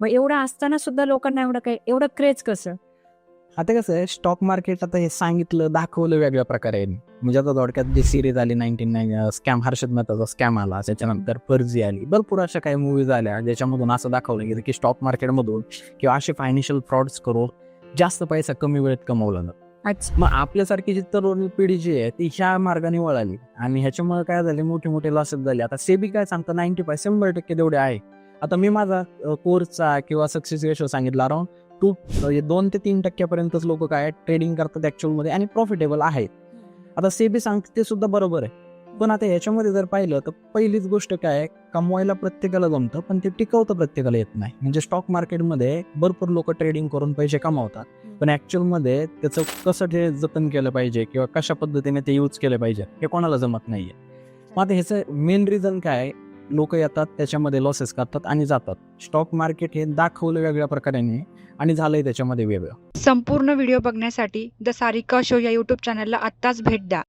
मग एवढं असताना सुद्धा लोकांना एवढं काय एवढं क्रेज कसं? आता कसं आहे स्टॉक मार्केट आता हे सांगितलं दाखवलं वेगळ्या प्रकारे. म्हणजे आता थोडक्यात जी सिरीज आली नाईन्टीन नाईन स्कॅम हर्षद मेहताचा स्कॅम आला त्याच्यानंतर फर्जी आली. भरपूर अशा काही मूवीज आल्या ज्याच्यामधून असं दाखवलं गेलं की स्टॉक मार्केटमधून किंवा असे फायनान्शियल फ्रॉड्स करून जास्त पैसा कमी वेळेत कमवला जातो. अच्छा. मग आपल्यासारखी जी तरुण पिढी जी आहे ती ह्या मार्गाने वळाली. आणि ह्याच्यामुळे काय झाले मोठे मोठे लॉसेस झाले. आता सेबी काय सांगतं नाईन्टी फाय शंभर टक्के तेवढे आहे. आता मी माझा कोर्सचा किंवा सक्सेस रेशो सांगितला अराउंड टू दोन ते तीन टक्क्यापर्यंतच लोक काय ट्रेडिंग करतात ॲक्च्युअलमध्ये आणि प्रॉफिटेबल आहेत. आता सेबी सांगते ते सुद्धा बरोबर आहे. पण आता ह्याच्यामध्ये जर पाहिलं तर पहिलीच गोष्ट काय कमवायला प्रत्येकाला जमतं पण ते टिकवतं प्रत्येकाला येत नाही. म्हणजे स्टॉक मार्केटमध्ये भरपूर लोक ट्रेडिंग करून पैसे कमावतात. पण ॲक्च्युअलमध्ये त्याचं कसं ते जतन केलं पाहिजे किंवा कशा पद्धतीने ते यूज केलं पाहिजे हे कोणाला जमत नाहीये. मग आता ह्याचं मेन रिझन काय लोक येतात त्याच्यामध्ये लॉसेस करतात आणि जातात. स्टॉक मार्केट हे दाखवलं वेगळ्या प्रकाराने आणि झालंय त्याच्यामध्ये वेगळं. संपूर्ण व्हिडिओ बघण्यासाठी द सारिका शो या यूट्यूब चॅनलला आत्ताच भेट द्या.